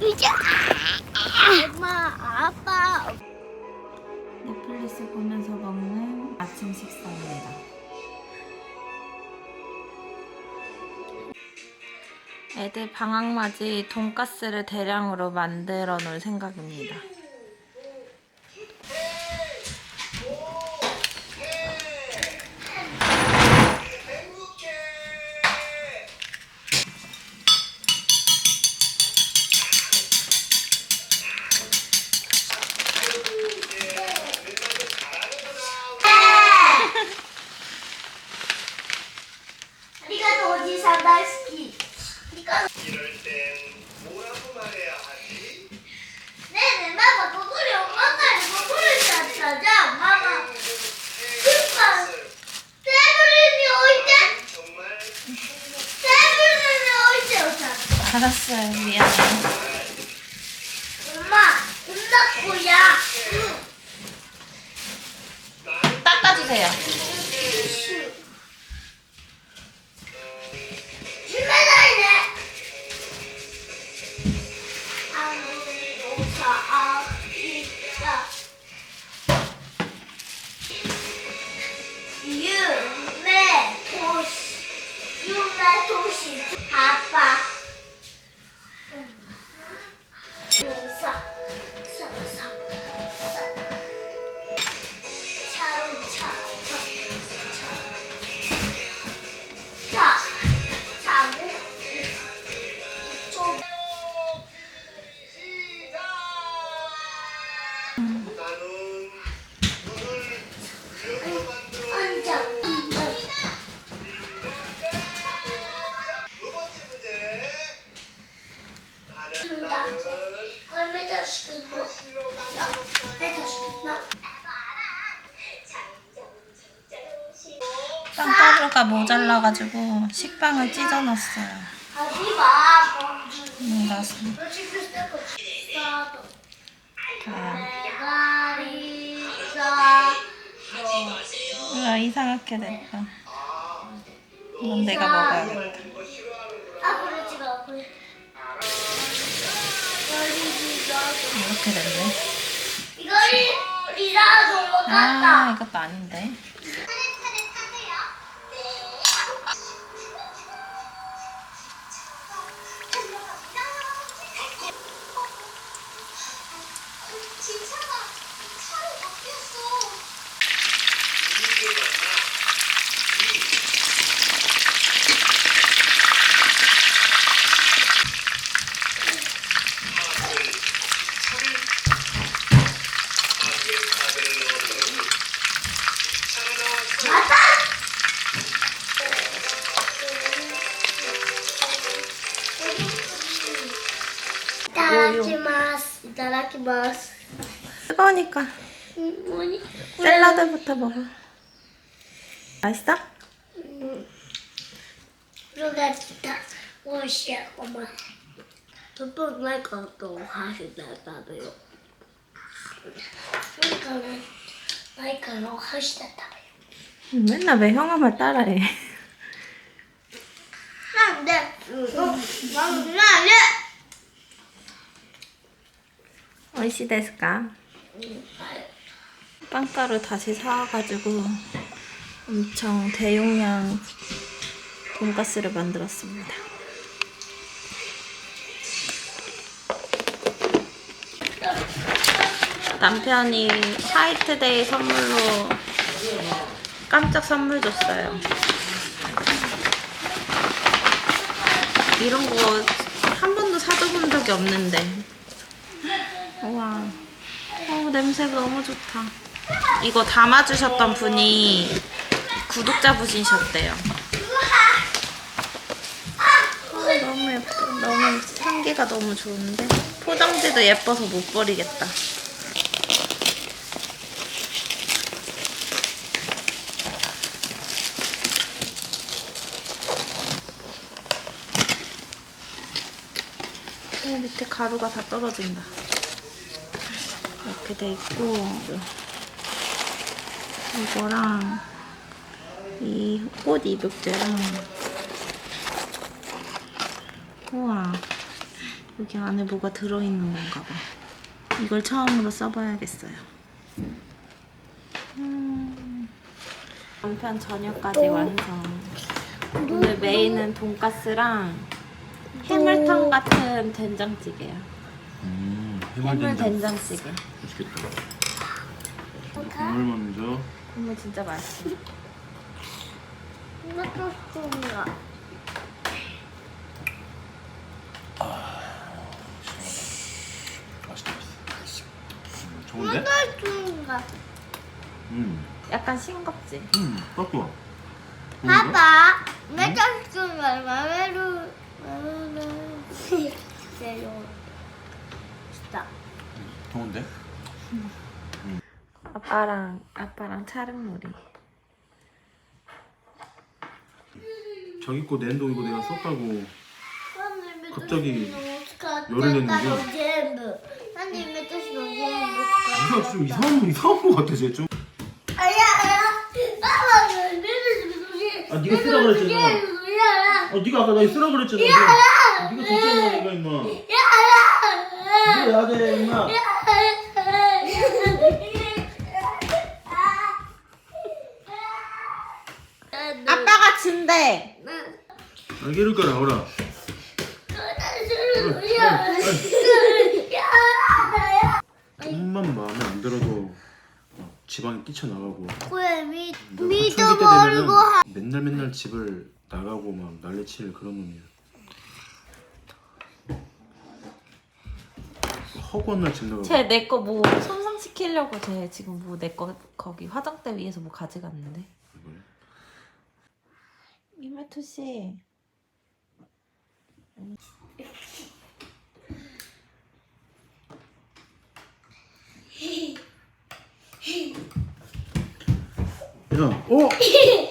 의자. 엄마, 아빠. 넷플릭스 보면서 먹는 아침 식사입니다. 애들 방학 맞이 돈가스를 대량으로 만들어 놓을 생각입니다. 다스키. 아리가또. 이럴 땐 뭐라고 말해야 하지? 네네, 마마 거꾸리 엄마가 거꾸리. 그니까? 정말 어디 오자. 알았어요, 미안해. 엄마, 끝났고야. 닦아주세요. 힘내 유메 도시 유메 도시. 아빠 가루가 모자라가지고 식빵을 찢어놨어요. 지금 쓰고 있어도 아, 이상하게 됐다. 이건 내가 먹어야겠다. 보여 이렇게 됐네. 이거리 좋은 것 아, 이것도 아닌데. 이따라키마스. 이따라키마스. 뜨거우니까 뭐니? 샐러드부터 먹어. 맛있어? 누가 기타 오시야 엄마. 저도 내가 또 하시다다요. 그러니까 나이가로 하시다다요. 맨날 왜 형아만 따라해? 안 돼. 응. 응. 안 돼. 어이시 데스까? 빵가루 다시 사와가지고 엄청 대용량 돈가스를 만들었습니다. 남편이 화이트데이 선물로 깜짝 선물 줬어요. 이런 거 한 번도 사줘본 적이 없는데. 우와. 어, 냄새가 너무 좋다. 이거 담아주셨던 분이 구독자분이셨대요. 어, 너무 예뻐. 너무 향기가 너무 좋은데? 포장지도 예뻐서 못 버리겠다. 어, 밑에 가루가 다 떨어진다. 이렇게 돼 있고 이거랑 이꽃 입욕제랑 우와 여기 안에 뭐가 들어있는 건가 봐. 이걸 처음으로 써봐야겠어요. 음. 남편 저녁까지 완성. 오늘 메인은 돈가스랑 해물탕 같은 된장찌개야. 음, 해물 된장찌개. 맛있겠다. 국물 먼저. 국물 진짜 맛있어. 맛있다, 맛있어. 음, 좋은데? 음, 약간 싱겁지? 음, 딱 좋아. 좋은데? 봐봐. 매장 좋은가? 마메루 마메루 제로. 좋은데? 아빠랑 아빠랑 차릉놀이. 자기 거 낸동이고 내가 썼다고. 갑자기 열을 냈는데? 네가 좀 이상한 이상한 거 같아, 쟤 좀. 아, 네가 쓰라 그랬잖아. 야. 어, 네가 아까 나 쓰라 그랬잖아. 야! 네가 줬잖아, 내가 임마. 야. 네가 야돼, 임마. 아빠가 진대. 알게를 거라, 오라. 좀만 마음에 안 들어도 지방에 뛰쳐나가고 왜 미, 사춘기 때 믿어버리고 하 되면은 맨날 맨날 집을 나가고 막 난리칠 그런 놈이야 허구한 날 집 나가고 쟤 내 거 뭐 손상시키려고 쟤 지금 뭐 내 거 거기 화장대 위에서 뭐 가져갔는데. 이메토 씨. 야, 어?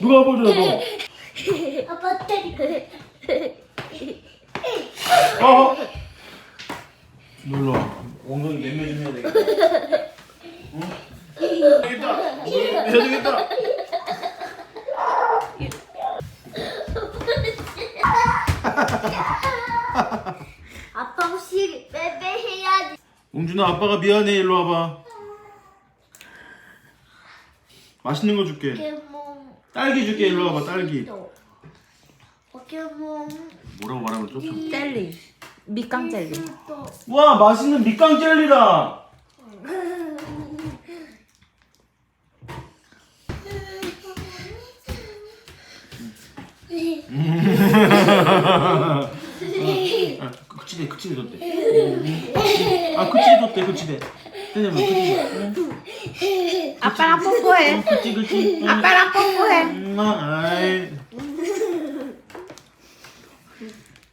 누가 아버지야 아빠 때리고 너? 어? 놀러 와 엉덩이 맴매 좀 해야 되겠다 어? 되겠다 해야 되겠다 아빠 혹시 빼빼 해야지 웅준아 아빠가 미안해 일로 와봐 맛있는 거 줄게 포켓몬 딸기 줄게 일로 와봐 딸기 포켓몬 뭐라고 말하면 쫓아 젤리. 밑강 젤리. 또와 맛있는 밑강 젤리다 아, 그치대 그치대 뒀대 아 뒀대 그치대 때려봐 그치대 아빠랑 뽀뽀해. 그치 그치 아빠랑 뽀뽀해. 엄마 아이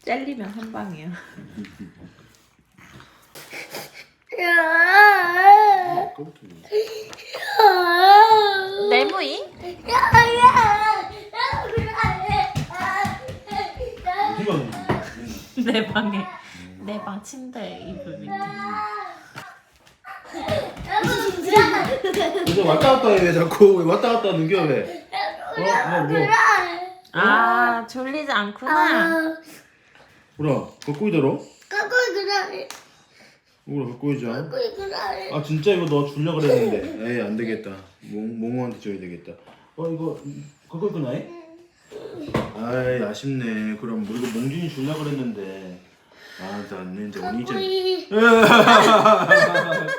젤리면 한 방이야. 네모이? 어디가 내 방에 내 방 침대 이불 밑에. 이거 왔다 갔다 해왜 자꾸? 왜 왔다 갔다 넘겨 왜? 어? 어 뭐? 아 졸리지 않구나. 갖고 있더라? 까꿀 그다음에 뭐라 갖고 있자 까꿀 그다음에 아 진짜 이거 너 줄려 그랬는데. 에이 안 되겠다. 몽, 몽호한테 줘야 되겠다. 어 이거 그거 있구나 해? 아이 아쉽네. 그럼 뭐 이거 몽준이 줄려 그랬는데 아나 이제 언니 이제 까꿀이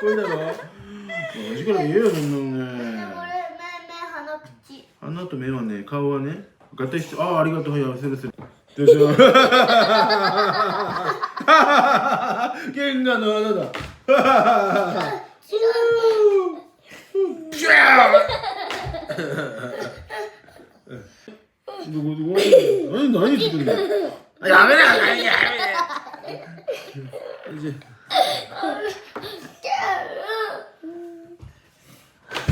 꼬이다가 어지간히 얘야 놈네 매매 하나 붙지 하나 또 매웠네 가오하네 갖다 있어 아 아리가또 하야 스르스르 됐어 갱가 너 하나다 누구 누구 아니 나이 죽겠네 야 그래 아니 아니 이제.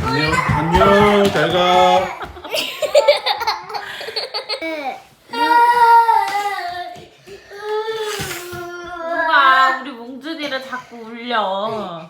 안녕. 안녕. 잘가. 뭐가 우리 몽준이를 자꾸 울려.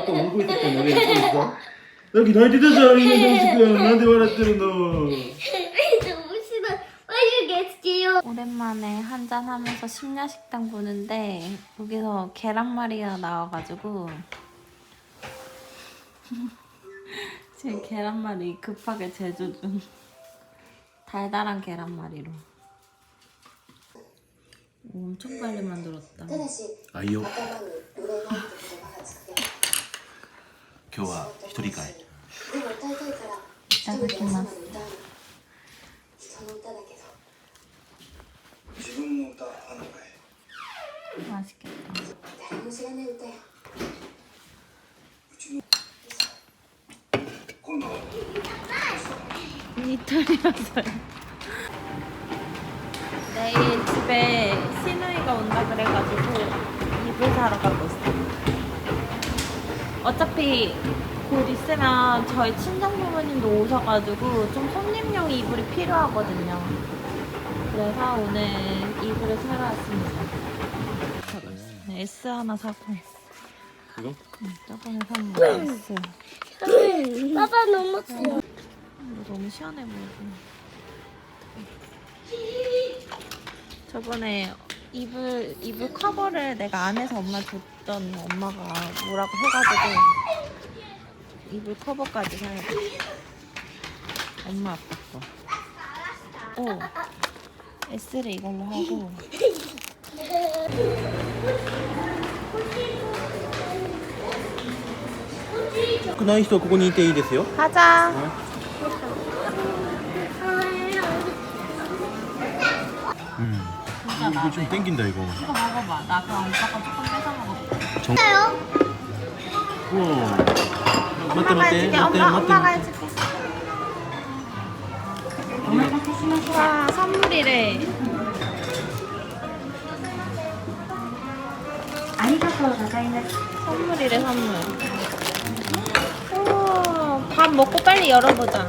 너 아까 울고 있었잖아 왜 웃고 있어? 여기 나한테 되잖아 이거 지금 나한테 말했더니 너 너무 싫어. Why you get scared? 오랜만에 한잔 하면서 심야 식당 보는데 여기서 계란말이가 나와가지고 지금 계란말이 급하게 제조 중 달달한 계란말이로 오, 엄청 빨리 만들었다 あいいよ 今日は一人会 이따다키마스 自分の歌あんのかい 맛있겠다 誰も知らない歌よ今度 이틀이라서요 내일 집에 시누이가 온다 그래가지고 이불 사러 가고 있 어 어차피 곧 있으면 저희 친정 부모님도 오셔가지고 좀 손님용 이불이 필요하거든요. 그래서 오늘 이불을 사러 왔습니다. 네, S 하나 사고. 이거? 응, 저번에 산 거. S. Papa 너무 싫어. 이거 너무 시원해 보이고. 저번에 이불 이불 커버를 내가 안에서 엄마 줬던 엄마가 뭐라고 해가지고 이불 커버까지 사야 돼. 엄마 아빠 거. 오. S를 이걸로 하고. 그나이 씨도 그거 니때 이 됐어요? 가자. 응. 음. 진짜 나. 이거 좀 땡긴다 이거 이거 먹어봐. 나 그럼 오빠가 조금 뺏어 먹어볼게. 우와 맞대 엄마가 맞대 해줄게. 맞대 엄마, 맞대 엄마가 해줄게. 와 선물이래. 선물이래 선물. 우와, 밥 먹고 빨리 열어보자.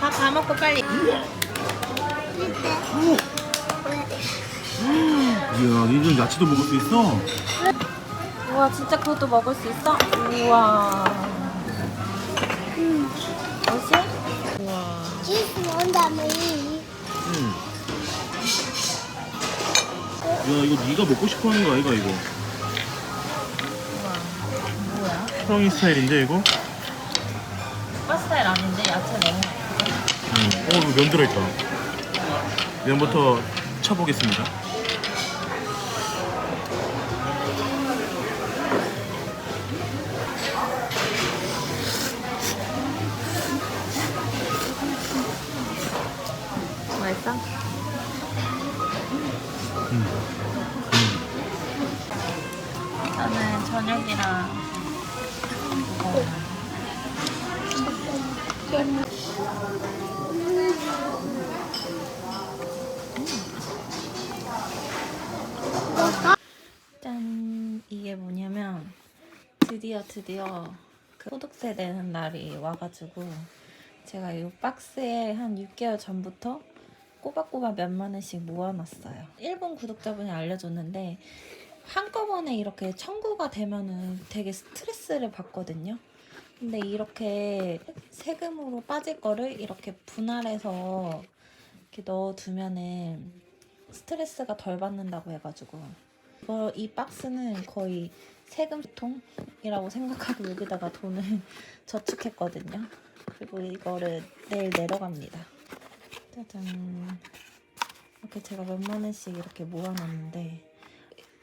밥 다 먹고 빨리. 이야 니는 야채도 먹을 수 있어? 우와 진짜 그것도 먹을 수 있어? 우와. 맛있어? 우와. Kiss 온다며. 응. 야 이거 네가 먹고 싶어 하는 거 아이가 이거? 뭐야? 형이 스타일인데 이거? 오빠 스타일 아닌데 야채 너무. 응. 어 이거 면 들어있다. 면부터 쳐보겠습니다. 저는 저녁이랑 이거 짠 이게 뭐냐면 드디어 드디어 그 소득세 내는 날이 와가지고 제가 이 박스에 한 6개월 전부터 꼬박꼬박 몇만 원씩 모아놨어요. 일본 구독자분이 알려줬는데 한꺼번에 이렇게 청구가 되면은 되게 스트레스를 받거든요. 근데 이렇게 세금으로 빠질 거를 이렇게 분할해서 이렇게 넣어두면은 스트레스가 덜 받는다고 해가지고 이거 이 박스는 거의 세금통이라고 생각하고 여기다가 돈을 저축했거든요. 그리고 이거를 내일 내려갑니다. 짜잔. 이렇게 제가 몇만 원씩 이렇게 모아놨는데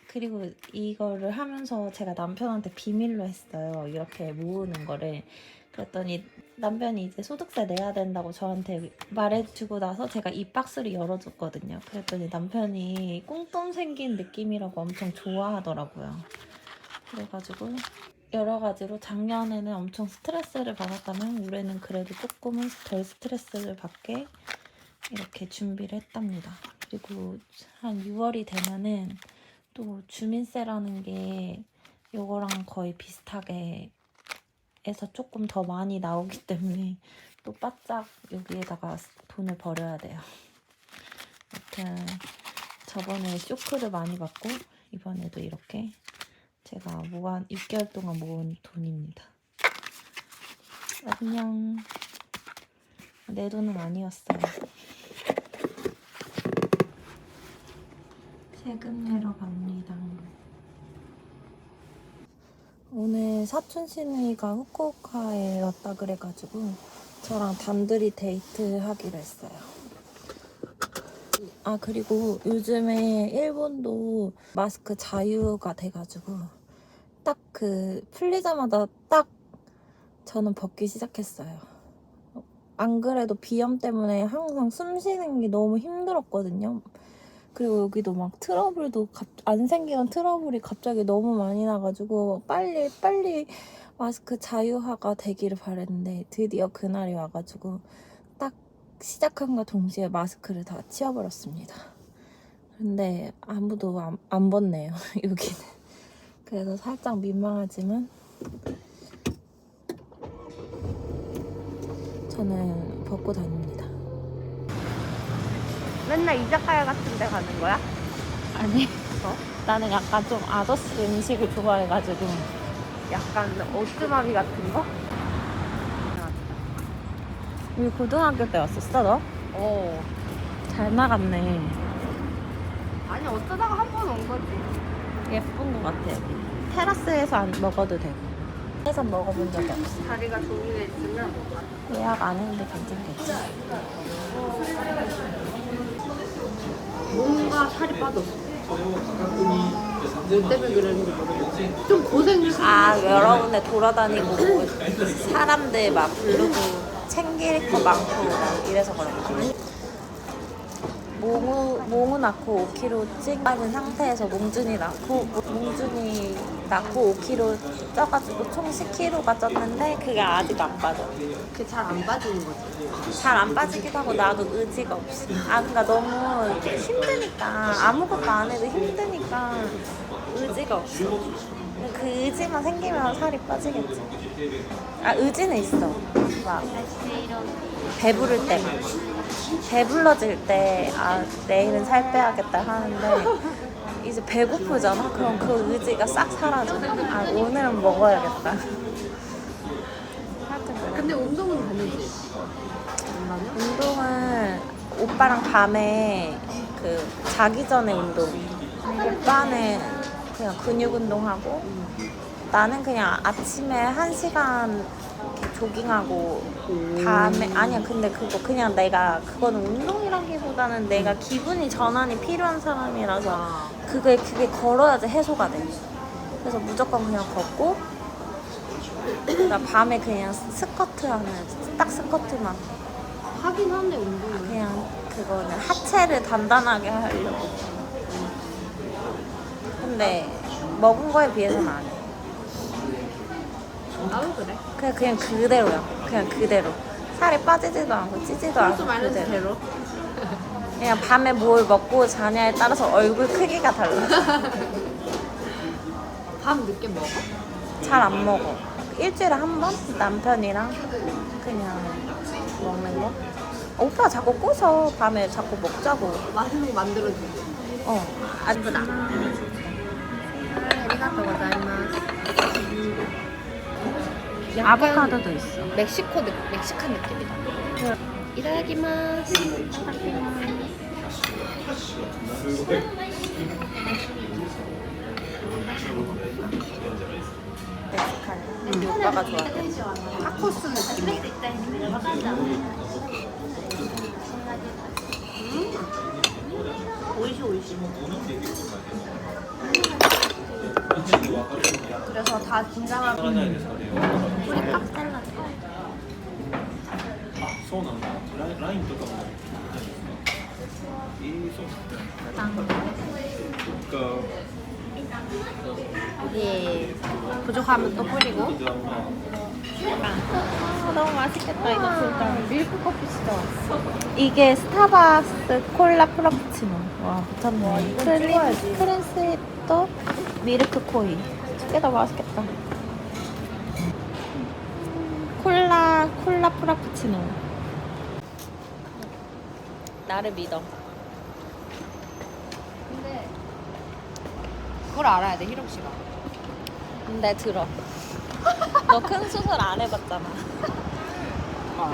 그리고 이거를 하면서 제가 남편한테 비밀로 했어요. 이렇게 모으는 거를. 그랬더니 남편이 이제 소득세 내야 된다고 저한테 말해주고 나서 제가 이 박스를 열어줬거든요. 그랬더니 남편이 꽁돈 생긴 느낌이라고 엄청 좋아하더라고요. 그래가지고 여러 가지로 작년에는 엄청 스트레스를 받았다면 올해는 그래도 조금은 덜 스트레스를 받게 이렇게 준비를 했답니다. 그리고 한 6월이 되면은 또 주민세라는 게 요거랑 거의 비슷하게 해서 조금 더 많이 나오기 때문에 또 바짝 여기에다가 돈을 버려야 돼요. 아무튼 저번에 쇼크를 많이 받고 이번에도 이렇게 제가 모아 6개월 동안 모은 돈입니다. 안녕. 내 돈은 아니었어요. 세금 내러 갑니다. 오늘 사촌 시누이가 후쿠오카에 왔다 그래가지고 저랑 단둘이 데이트 하기로 했어요. 아 그리고 요즘에 일본도 마스크 자유가 돼가지고 딱 그 풀리자마자 딱 저는 벗기 시작했어요. 안 그래도 비염 때문에 항상 숨 쉬는 게 너무 힘들었거든요. 그리고 여기도 막 트러블도 갑- 안 생기던 트러블이 갑자기 너무 많이 나가지고 빨리 빨리 마스크 자유화가 되기를 바랬는데 드디어 그날이 와가지고 딱 시작한과 동시에 마스크를 다 치워버렸습니다. 근데 아무도 안, 안 벗네요 여기는. 그래서 살짝 민망하지만 저는 벗고 다닙니다. 맨날 이자카야 같은 데 가는 거야? 아니, 나는 약간 좀 아저씨 음식을 좋아해가지고 약간 오뚜마미 같은 거? 우리 고등학교 때 왔었어 너? 어. 잘 나갔네. 아니 어쩌다가 한 번 온 거지. 예쁜 것 같아 여기. 테라스에서 안 먹어도 되고. 해서 먹어본 적이 없어. 자리가 종류에 있으면 예약 안 했는데 괜찮겠지? 뭔가 살이 빠졌어. 뭐 때문에 그러는지 모르겠지. 좀 고생했어. 아 여러 군데 돌아다니고 사람들 막 부르고 챙길 거 많고 막 이래서 그런 거 몽우, 몽우 낳고 5kg 찌는 상태에서 몽준이 낳고 몽준이 낳고 5kg 쪄가지고 총 10kg가 쪘는데 그게 아직 안 빠져. 그게 잘 안 빠지는 거지. 잘 안 빠지기도 하고 나도 의지가 없어. 아 그러니까 너무 힘드니까 아무것도 안 해도 힘드니까 의지가 없어. 그 의지만 생기면 살이 빠지겠지. 아 의지는 있어. 막 배부를 때만 배불러질 때 아 내일은 살 빼야겠다 하는데 이제 배고프잖아 그럼 그 의지가 싹 사라져 아 오늘은 먹어야겠다 근데 운동은 다니지. 운동은 오빠랑 밤에 그 자기 전에 운동. 오빠는 그냥 근육 운동하고 나는 그냥 아침에 한 시간 조깅하고 밤에 아니야 근데 그거 그냥 내가 그거는 운동이라기보다는 내가 기분이 전환이 필요한 사람이라서 그게 그게 걸어야지 해소가 돼. 그래서 무조건 그냥 걷고 나 밤에 그냥 스쿼트 하는 딱 스쿼트만 하긴 하네 운동을. 그냥 그거는 하체를 단단하게 하려고. 근데 먹은 거에 비해서는 안 해. 나도 그래. 그냥 그냥 그대로야. 그냥 그대로. 살이 빠지지도 않고 찌지도 않고 그대로. 제로. 그냥 밤에 뭘 먹고 자냐에 따라서 얼굴 크기가 달라. 밤 늦게 먹어? 잘 안 먹어. 일주일에 한 번? 남편이랑 그냥 먹는 거. 오빠 자꾸 꼬서 밤에 자꾸 먹자고. 맛있는 거 만들어주고. 어. 아프다. 아리가또 고자이마스. 아보카도도 있어. 멕시코 느, 멕시칸 느낌이다. 멕시칸. 우리 오빠가 좋아해. 타코스 느낌. 오이시 오이시. 그래서 다 긴장하고 우리 깍 잘랐어. 여기 부족하면 또 뿌리고. 아, 너무 맛있겠다 이거 진짜. 아, 밀크 커피 진짜 왔어. 이게 스타벅스 콜라 프라푸치노. 와 붙었네. 크림 크림스윗도 밀크 코이 두개다 맛있겠다 콜라 콜라 프라푸치노 나를 믿어 근데 그걸 알아야 돼 희롱 씨가. 근데 들어 너 큰 수술 안 해봤잖아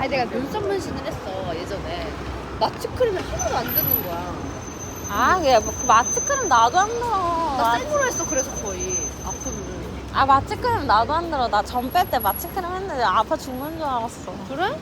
아니 내가 눈썹 문신을 했어 예전에. 마취 크림을 하나도 안 듣는 거야. 아, 그게 뭐, 그 마취크림 나도 안 들어. 나 마- 생으로 했어 그래서 거의 아픔을. 아, 마취크림 나도 안 들어. 나 전 뺄 때 마취크림 했는데 아파 죽는 줄 알았어. 그래?